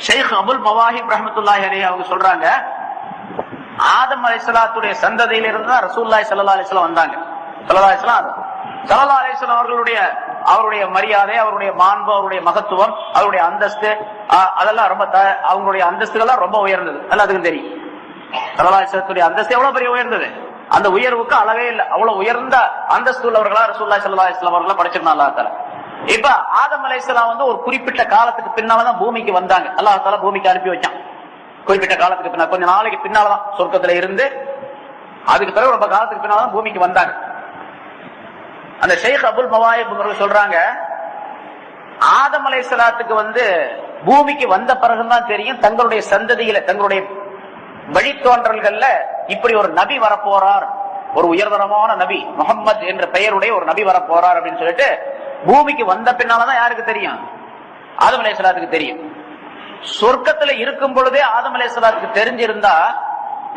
ஷேக் அபுல் மவாஹிப் ரஹமத்துல்லாஹி அலி அவங்க சொல்றாங்க ஆதம் அலிஸ்லாத்துடைய சந்ததியிலிருந்து தான் ரசூலுல்லாஹி ஸல்லல்லாஹு வந்தாங்க. சல்லா அலிஸ்லாம் சல்லா அலிஸ்லாம் அவர்களுடைய அவருடைய மரியாதை அவருடைய மாண்பு அவருடைய மகத்துவம் அவருடைய அந்தஸ்து அதெல்லாம் ரொம்ப த- அவங்களுடைய அந்தஸ்துகள்லாம் ரொம்ப உயர்ந்தது. எல்லாத்துக்கும் தெரியும். ஸல்லல்லாஹு அந்தஸ்து எவ்வளவு பெரிய உயர்ந்தது? அந்த உயர்வுக்கு அளவே இல்லை. அவ்வளவு உயர்ந்த அந்தஸ்து உள்ளவர்களா ரசூல்லாய் சல்லா அலிஸ்லாம் வஸல்லம் அவர்களை இப்ப ஆதம் அலைஹிஸ்ஸலாம் வந்து ஒரு குறிப்பிட்ட காலத்துக்கு பின்னாலதான் பூமிக்கு வந்தாங்க. அல்லாஹ் பூமிக்கு அனுப்பி வச்சான். குறிப்பிட்ட காலத்துக்கு பின்னால் கொஞ்ச நாளைக்கு பின்னாலதான் சொர்க்கத்துல இருந்து அதுக்கு பிறகு ரொம்ப காலத்துக்கு பின்னால்தான் பூமிக்கு வந்தாங்க. அந்த ஷேக் அபுல் மவாயிப் சொல்றாங்க ஆதம் அலைசலாத்துக்கு வந்து பூமிக்கு வந்த பிறகுதான் தெரியும் தங்களுடைய சந்ததியில தங்களுடைய வழித்தோன்றல்கள்ல இப்படி ஒரு நபி வரப்போறார். ஒரு உயர்தரமான நபி முகம்மது என்ற பெயருடைய ஒரு நபி வரப்போறார் அப்படின்னு சொல்லிட்டு பூமிக்கு வந்த பின்னாலதான் யாருக்கு தெரியும்? ஆதம் அலேஸ்வலாத்துக்கு தெரியும். சொர்க்கத்துல இருக்கும் பொழுதே ஆதம் அலேஸ்வலாத்துக்கு தெரிஞ்சிருந்தா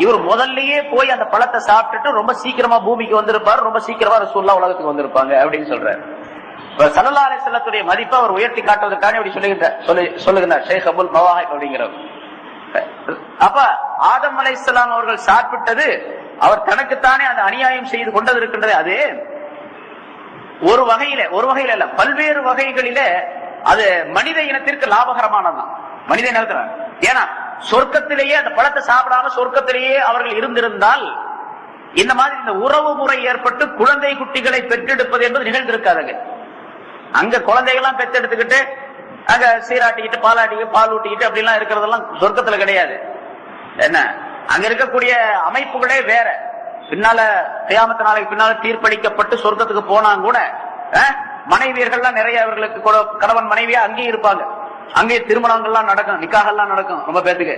இவர் முதல்லயே போய் அந்த பழத்தை சாப்பிட்டுட்டு ரொம்ப சீக்கிரமா பூமிக்கு வந்திருப்பார் ரொம்ப சீக்கிரமா ரசூல்லா உலகத்துக்கு வந்திருப்பாங்க அப்படின்னு சொல்றாரு. சல்லா சல்லல்லா மதிப்பை அவர் உயர்த்தி காட்டுவதற்கான இப்படி சொல்லுகின்றார் சொல்லி சொல்லுகிறார் ஷேக் அபுல் மவாஹிப் அப்படிங்கிறவர். அப்ப ஆதம் அலைஹிஸ்ஸலாம் அவர்கள் சாப்பிட்டது அவர் தனக்குத்தானே அந்த அநியாயம் செய்து கொண்டது இருக்கின்றது அது ஒரு வகையில ஒரு வகையில இல்ல பல்வேறு வகைகளில அது மனித இனத்திற்கு லாபகரமானதுதான். மனித இனத்துல ஏன்னா சொர்க்கத்திலேயே அந்த பழத்தை சாப்பிடாம சொர்க்கத்திலேயே அவர்கள் இருந்திருந்தால் இந்த மாதிரி இந்த உறவு முறை ஏற்பட்டு குழந்தை குட்டிகளை பெற்றெடுப்பது என்பது நிகழ்ந்திருக்காதுங்க. அங்க குழந்தைகள்லாம் பெற்றெடுத்துக்கிட்டு அங்க சீராட்டிக்கிட்டு பாலாட்டிக்கிட்டு பால் ஊட்டிக்கிட்டு அப்படிலாம் இருக்கிறதெல்லாம் சொர்க்கத்துல கிடையாது. என்ன? அங்க இருக்கக்கூடிய அமைப்புகளே வேற. பின்னால கியாமத்து நாளைக்கு பின்னால தீர்ப்பளிக்கப்பட்டு சொர்க்கத்துக்கு போனாங்க கூட மனைவியர்கள்லாம் நிறைய அவர்களுக்கு கணவன் மனைவியா அங்கேயும் இருப்பாங்க. அங்கேயே திருமணங்கள்லாம் நடக்கும் நிக்காகெல்லாம் நடக்கும் ரொம்ப பேத்துக்கு.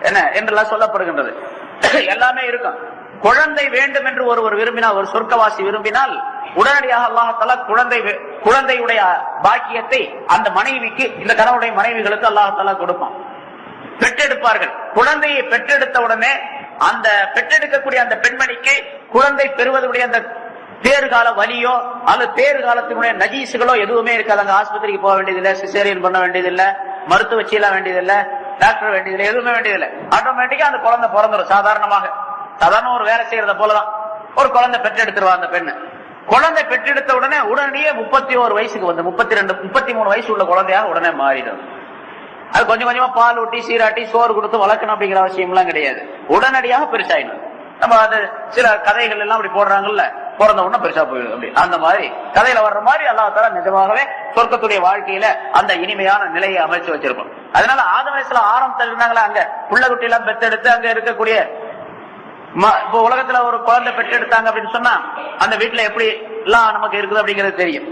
என்ன என்றெல்லாம் சொல்லப்படுகின்றது. எல்லாமே இருக்கும். குழந்தை வேண்டும் என்று ஒருவர் விரும்பினால் ஒரு சொர்க்கவாசி விரும்பினால் உடனடியாக அல்லாஹால குழந்தை குழந்தையுடைய பாக்கியத்தை அந்த மனைவிக்கு இந்த கணவனுடைய மனைவிகளுக்கு அல்லாஹால கொடுப்பான். பெற்றெடுப்பார்கள். குழந்தையை பெற்றெடுத்த உடனே அந்த பெற்றெடுக்கக்கூடிய அந்த பெண்மணிக்கு குழந்தை பெறுவதுடைய அந்த தேர்கால வலியோ அல்லது தேர்காலத்தினுடைய நஜீசுகளோ எதுவுமே இருக்காது. அங்க ஆஸ்பத்திரிக்கு போக வேண்டியதில்லை சிசேரியன் பண்ண வேண்டியதில்லை மருத்துவ சீல வேண்டியதில்லை டாக்டர் வேண்டியதில்லை எதுவுமே வேண்டியதில்லை. ஆட்டோமேட்டிக்கா அந்த குழந்தை பிறந்துடும் சாதாரணமாக. சாதாரண ஒரு வேலை செய்யறத போலதான். ஒரு குழந்தை பெற்றெடுத்துருவா அந்த பெண்ணு. குழந்தை பெற்றெடுத்த உடனே உடனடியே முப்பத்தி ஒரு வயசுக்கு வந்து முப்பத்தி ரெண்டு முப்பத்தி மூணு வயசு உள்ள குழந்தையாக உடனே மாறிடும். அது கொஞ்சம் கொஞ்சமா பால் ஊட்டி சீராட்டி சோறு கொடுத்து வளர்க்கணும் அப்படிங்கிற அவசியம் எல்லாம் கிடையாது. உடனடியாக பெருசாயிடும். நம்ம அது சில கதைகள் எல்லாம் அப்படி போடுறாங்கல்ல பிறந்த உடனே பெருசா போயிடும் அப்படி. அந்த மாதிரி கதையில வர்ற மாதிரி அல்லா தஆலா நிஜமாகவே சொர்க்கத்துடைய வாழ்க்கையில அந்த இனிமையான நிலையை அமைச்சு வச்சிருப்போம் அதனால ஆதம் அலைஹிஸ்ஸலாம் ஆரம்பத்தில் இருந்தாங்களா அங்க? புள்ள குட்டி எல்லாம் பெத்தெடுத்து அங்க இருக்கக்கூடிய ம- இப்போ உலகத்துல ஒரு குழந்தை பெற்றெடுத்தாங்க அப்படின்னு சொன்னா அந்த வீட்டுல எப்படி எல்லாம் நமக்கு இருக்குது அப்படிங்கிறது தெரியும்.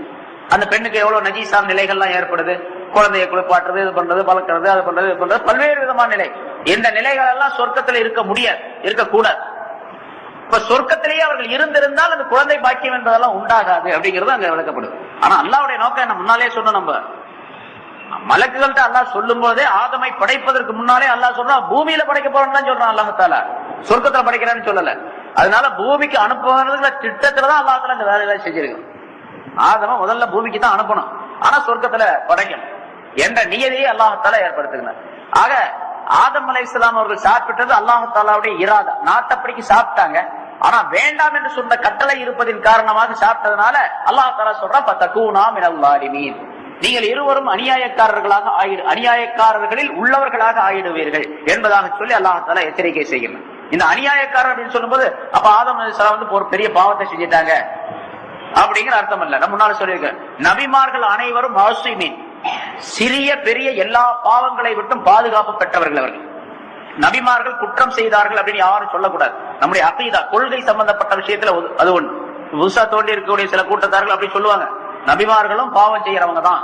அந்த பெண்ணுக்கு எவ்வளவு நஜீசான நிலைகள்லாம் ஏற்படுது? குழந்தையை குளிப்பாட்டுறது இது பண்றது வளர்க்கறது அது பண்றது இது பண்றது. பல்வேறு விதமான நிலை. இந்த நிலைகள் எல்லாம் சொர்க்கத்துல இருக்க முடியாது இருக்கக்கூடாது இப்ப சொர்க்கத்திலேயே அவர்கள் இருந்திருந்தால் அந்த குழந்தை பாக்கியம் என்பதெல்லாம் உண்டாகாது அப்படிங்கிறது அங்க விளக்கப்படுது. ஆனா அல்லாவுடைய நோக்கம் என்ன? முன்னாலே சொன்னோம் நம்ம. மலக்குகள்கிட்ட அல்லாஹ் சொல்லும் போதே ஆதமை படைப்பதற்கு முன்னாலே அல்லாஹ் சொல்றான் பூமியில படைக்க போறேன்னு சொல்றான் அல்லாஹால சொர்க்கத்துல படைக்கிறான்னு சொல்லல. அதனால பூமிக்கு அனுப்புவதுல திட்டத்துலதான் அல்லாஹால இந்த வேலையெல்லாம் செஞ்சிருக்கு ஆதம முதல்ல பூமிக்கு தான் அனுப்பணும். ஆனா சொர்க்கத்துல படைக்கணும். என்ற நியதியை அல்லாஹால ஏற்படுத்துகிறார் ஆக ஆதம் அலை இஸ்லாம் அவர்கள் சாப்பிட்டது அல்லாஹாலாவுடைய இராதா. நாட்டப்படிக்கு சாப்பிட்டாங்க. ஆனா வேண்டாம் என்று சொன்ன கட்டளை இருப்பதின் காரணமாக சாப்பிட்டதுனால அல்லாஹ் தாலா சொல்றான் பத்தகூனா நீங்கள் இருவரும் அநியாயக்காரர்களாக ஆயிடு அநியாயக்காரர்களில் உள்ளவர்களாக ஆயிடுவீர்கள் என்பதாக சொல்லி அல்லாஹால எச்சரிக்கை செய்கிறான். இந்த அநியாயக்காரர் அப்படின்னு சொல்லும்போது அப்ப ஆதம் அலைஹிஸ்ஸலாம் வந்து ஒரு பெரிய பாவத்தை செஞ்சிட்டாங்க. அப்படிங்கிற அர்த்தம் இல்ல. நம்ம முன்னால சொல்லியிருக்கேன். நபிமார்கள் அனைவரும் மீன் சிறிய பெரிய எல்லா பாவங்களை விட்டும் பாதுகாப்பு பெற்றவர்கள் அவர்கள். நபிமார்கள் குற்றம் செய்தார்கள் அப்படின்னு யாரும் சொல்லக்கூடாது. நம்முடைய அகீதா கொள்கை சம்பந்தப்பட்ட விஷயத்துல அது ஒண்ணு. புதுசா தோண்டி இருக்கக்கூடிய சில கூட்டத்தார்கள் அப்படி சொல்லுவாங்க. நபிமார்களும் பாவம் செய்யறவங்க தான்.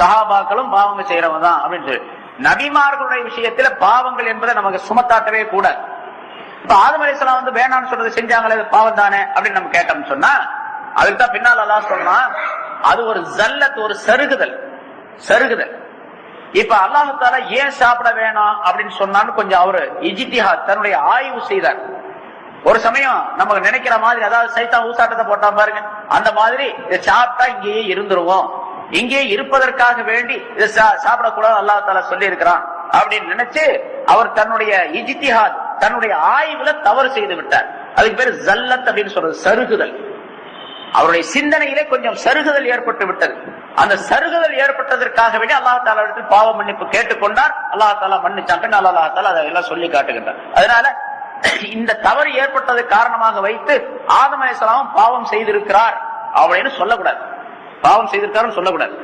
சஹாபாக்களும் பாவம் செய்யறவங்க தான் அப்படின்னு சொல்லி. நபிமார்களுடைய விஷயத்துல பாவங்கள் என்பதை நமக்கு சுமத்தாட்டவே கூடாது. இப்ப ஆதம் அலிஸ்லாம் வந்து வேணாம்னு சொல்றது செஞ்சாங்களே அது பாவம் தானே அப்படின்னு நம்ம கேட்டோம்னு சொன்னா அதுக்கு தான் பின்னால் அல்லாஹ் சொன்னா அது ஒரு ஜல்லத் ஒரு சருகுதல். சருகுதல் இப்ப அல்லாஹால ஏன் சாப்பிட வேணாம் அப்படின்னு சொன்னான்னு கொஞ்சம் அவரு இஜித்திஹா தன்னுடைய ஆய்வு செய்தார். ஒரு சமயம் நமக்கு நினைக்கிற மாதிரி அதாவது சைத்தான் ஊசாட்டத்தை போட்டா பாருங்க அந்த மாதிரி இதை சாப்பிட்டா இங்கேயே இருந்துருவோம். இங்கே இருப்பதற்காக வேண்டி இதை சா- சாப்பிடக்கூடாது அல்லாஹ் தாலா சொல்லி இருக்கிறான் அப்படின்னு நினைச்சு அவர் தன்னுடைய இஜித்திஹாத் தன்னுடைய ஆய்வுல தவறு செய்து விட்டார். அதுக்கு பேர் ஜல்லத் அப்படின்னு சொல்றது சருகுதல். அவருடைய சிந்தனையிலே கொஞ்சம் சருகுதல் ஏற்பட்டு விட்டது. அந்த சருகுதல் ஏற்பட்டதற்காக வேண்டி அல்லாஹ் தாலா பாவ மன்னிப்பு கேட்டுக்கொண்டார். அல்லாஹ் தாலா மன்னிச்சான். பின் அல்லாஹ் தாலா அதை எல்லாம் சொல்லி காட்டுகின்றார். அதனால இந்த தவறு ஏற்பட்டது காரணமாக வைத்து ஆதம் பாவம் செய்திருக்கிறார் அப்படின்னு சொல்லக்கூடாது. பாவம் செய்திருக்காருன்னு சொல்லக்கூடாது.